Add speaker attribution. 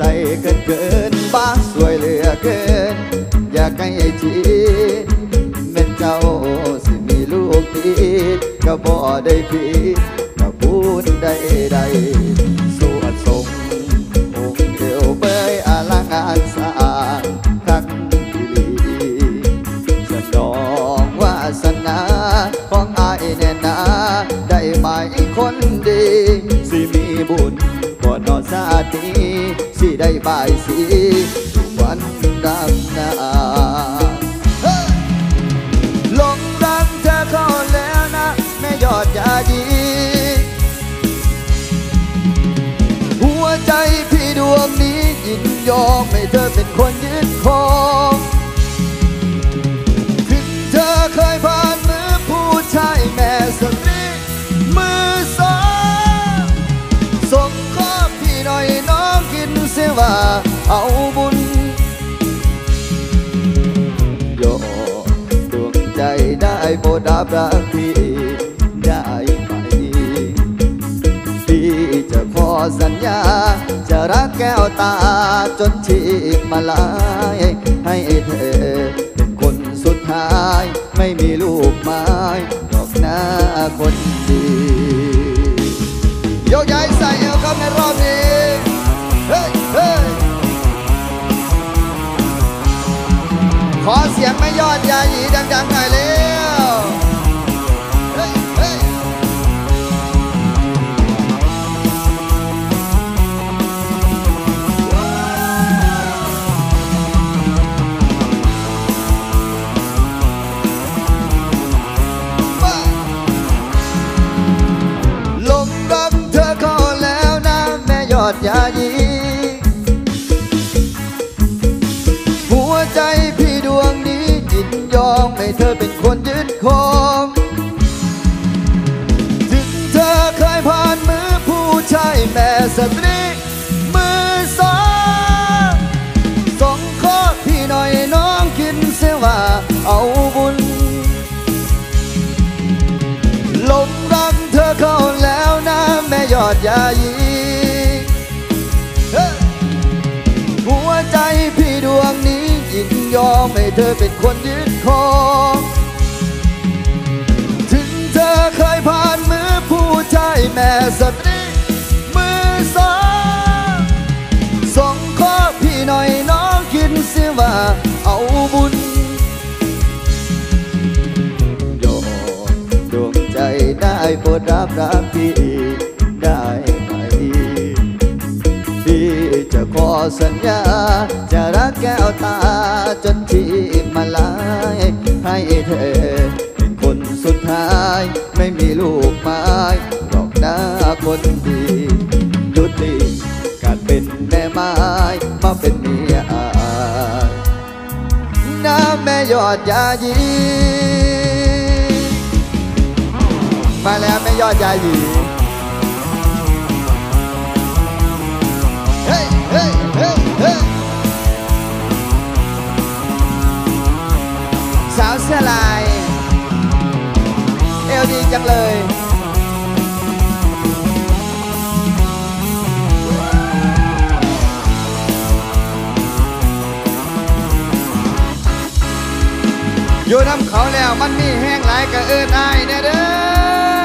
Speaker 1: ใส่เกินเกินบ้าสวยเหลือเกิน อยากให้ทีเป็นเจ้าสิมีลูกติดก็บ่ได้ผิดก็พูดได้ได้สวดทรงองค์เดียวเบยอลังการสร้างคักดีสนองวาสนาของอายแน่นาได้ไหมคนดี สิมีบุญก่อนนอนสาติสิ ได้บายสีทุกวันดำนาหลงรักเธอเข้าแล้วนะแม่ยอดยาดี หัวใจพี่ดวงนี้ยินยอมให้เธอเป็นคนยึดครอง ได้โปรดรับรักพี่ได้ไหมพี่จะขอสัญญา จะรักแก้วตาจนชีพมาลาย ให้เธอเป็นคนสุดท้าย ไม่มีลูกไม้ดอกหน้าคนดี โยกย้ายใส่เอวครับในรอบนี้ ขอเสียงไม่ยอดยาหยีดังๆหน่อยเร็วลงรักเธอข้าแล้วนะแม่ยอดยา เธอเป็นคนยึดคง ถึงเธอเคยผ่านมือผู้ชายแม่สตรีมือสองส่งข้อพี่หน่อยน้องกินเสว่าเอาบุญหลงรักเธอเข้าแล้วนะแม่ยอดยายี ยอมให้เธอเป็นคนยึดครองถึงเธอเคยผ่านมือผู้ชายแม่สตรีมือสองส่งข้อพี่หน่อยน้องกินเสียว่าเอาบุญโยดวงใจได้โปรดรับรักพี่ สัญญา จะรักแก้วตาจนที่มาลาย ให้เธอเป็นคนสุดท้าย ไม่มีลูกไม้หรอกหน้าคนดียุติการเป็นแม่ไม้มาเป็นเมียอาน้ำแม่ยอดยายีมาแล้วแม่ยอดยายีเฮ้ย สาวเสื้อลาย เอวดีจังเลยอยู่น้ำเขาแล้วมันมีแห้งหลายกะเอินอายแน่เด้อ